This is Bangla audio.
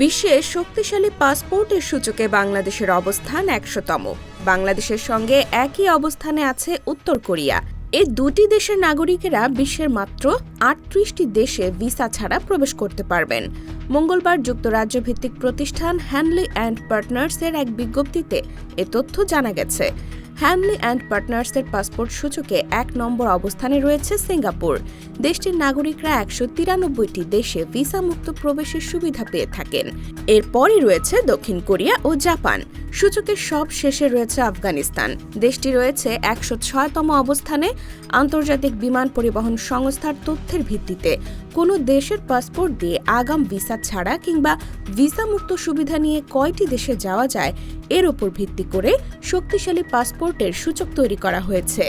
বিশ্বের শক্তিশালী পাসপোর্টের সূচকে বাংলাদেশের অবস্থান একশোতম। বাংলাদেশের সঙ্গে একই অবস্থানে আছে উত্তর কোরিয়া। এই দুটি দেশের নাগরিকেরা বিশ্বের মাত্র আটত্রিশটি দেশে ভিসা ছাড়া প্রবেশ করতে পারবেন। মঙ্গলবার যুক্তরাজ্য ভিত্তিক প্রতিষ্ঠান হ্যানলি অ্যান্ড পার্টনার্সের এক বিজ্ঞপ্তিতে এ তথ্য জানা গেছে। হ্যানলি অ্যান্ড পার্টনার্সের পাসপোর্ট সূচকে এক নম্বর অবস্থানে রয়েছে সিঙ্গাপুর। দেশটির নাগরিকরা একশো তিরানব্বইটি দেশে ভিসামুক্ত প্রবেশের সুবিধা পেয়ে থাকেন। এরপরই রয়েছে দক্ষিণ কোরিয়া ও জাপান। সূচকের সব শেষে রয়েছে আফগানিস্তান। দেশটি রয়েছে একশো ছয়তম অবস্থানে। আন্তর্জাতিক বিমান পরিবহন সংস্থার তথ্যের ভিত্তিতে কোনো দেশের পাসপোর্ট দিয়ে আগাম ভিসা ছাড়া কিংবা ভিসামুক্ত সুবিধা নিয়ে কয়টি দেশে যাওয়া যায়, এর ওপর ভিত্তি করে শক্তিশালী পাসপোর্টের সূচক তৈরি করা হয়েছে।